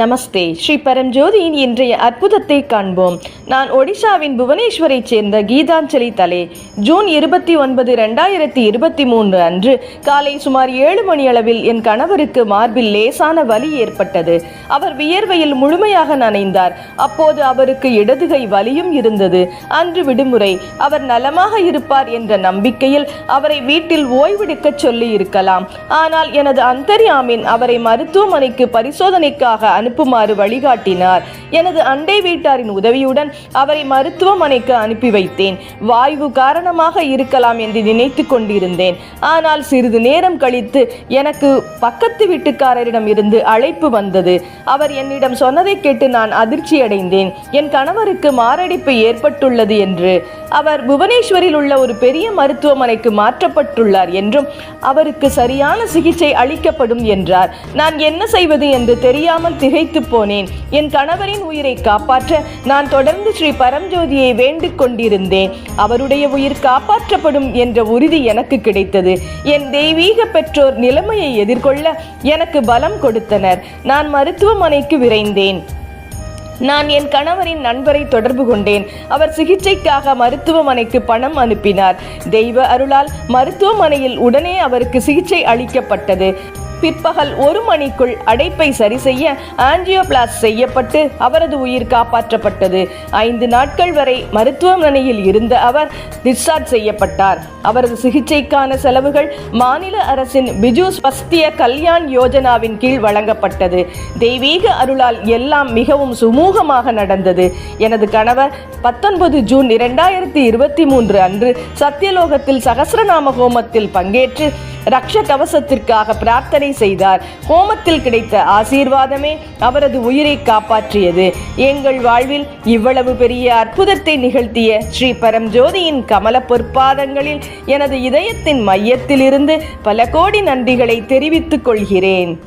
நமஸ்தே. ஸ்ரீ பரம்ஜோதியின் இன்றைய அற்புதத்தை காண்போம். நான் ஒடிஷாவின் புவனேஸ்வரைச் சேர்ந்த கீதாஞ்சலி தலே. ஜூன் இருபத்தி ஒன்பது ரெண்டாயிரத்தி இருபத்தி மூன்று அன்று காலை சுமார் ஏழு மணி அளவில் என் கணவருக்கு மார்பில் லேசான வலி ஏற்பட்டது. அவர் வியர்வையில் முழுமையாக நனைந்தார். அப்போது அவருக்கு இடதுகை வலியும் இருந்தது. அன்று விடுமுறை. அவர் நலமாக இருப்பார் என்ற நம்பிக்கையில் அவரை வீட்டில் ஓய்வெடுக்கச் சொல்லி இருக்கலாம் ஆனால் எனது அந்தரியாமின் அவரை மருத்துவமனைக்கு பரிசோதனைக்காக அனுப்புமாறு வழிகாட்டினார். எனது அண்டை வீட்டாரின் உதவியுடன் அவரை மருத்துவமனைக்கு அனுப்பி வைத்தேன். வாய்வு காரணமாக இருக்கலாம் என்று நினைத்து கொண்டிருந்தேன். ஆனால் சிறிது நேரம் கழித்து எனக்கு பக்கத்து வீட்டுக்காரரிடம் இருந்து அழைப்பு வந்தது. அவர் என்னிடம் சொன்னதை கேட்டு நான் அதிர்ச்சியடைந்தேன். என் கணவருக்கு மாரடைப்பு ஏற்பட்டுள்ளது என்று அவர் புவனேஸ்வரில் உள்ள ஒரு பெரிய மருத்துவமனைக்கு மாற்றப்பட்டுள்ளார் என்றும் அவருக்கு சரியான சிகிச்சை அளிக்கப்படும் என்றார். நான் என்ன செய்வது என்று தெரியாமல் திகைத்து போனேன். என் கணவரின் உயிரை காப்பாற்ற நான் தொடர்ந்து ஸ்ரீ பரம்ஜோதியை வேண்டிக் கொண்டிருந்தேன். அவருடைய உயிர் காப்பாற்றப்படும் என்ற உறுதி எனக்கு கிடைத்தது. என் தெய்வீக பெற்றோர் நிலைமையை எதிர்கொள்ள எனக்கு பலம் கொடுத்தனர். நான் மருத்துவமனைக்கு விரைந்தேன். நான் என் கணவரின் நண்பரை தொடர்பு கொண்டேன். அவர் சிகிச்சைக்காக மருத்துவமனைக்கு பணம் அனுப்பினார். தெய்வ அருளால் மருத்துவமனையில் உடனே அவருக்கு சிகிச்சை அளிக்கப்பட்டது. பிற்பகல் ஒரு மணிக்குள் அடைப்பை சரி செய்ய ஆஞ்சியோபிளாஸ் செய்யப்பட்டு அவரது உயிர் காப்பாற்றப்பட்டது. ஐந்து நாட்கள் வரை மருத்துவமனையில் இருந்த அவர் டிஸ்சார்ஜ் செய்யப்பட்டார். அவரது சிகிச்சைக்கான செலவுகள் மாநில அரசின் பிஜு ஸ்வஸ்திய கல்யாண் யோஜனாவின் கீழ் வழங்கப்பட்டது. தெய்வீக அருளால் எல்லாம் மிகவும் சுமூகமாக நடந்தது. எனது கணவர் பத்தொன்பது ஜூன் இரண்டாயிரத்தி இருபத்தி மூன்று அன்று சத்தியலோகத்தில் சகசிரநாம ஹோமத்தில் பங்கேற்று ரக்ஷ கவசத்திற்காக பிரார்த்தனை செய்தார். ஹோமத்தில் கிடைத்த ஆசீர்வாதமே அவரது உயிரை காப்பாற்றியது. எங்கள் வாழ்வில் இவ்வளவு பெரிய அற்புதத்தை நிகழ்த்திய ஸ்ரீ பரம்ஜோதியின் கமல பொற்பாதங்களில் எனது இதயத்தின் மையத்திலிருந்து பல கோடி நன்றிகளை தெரிவித்துக் கொள்கிறேன்.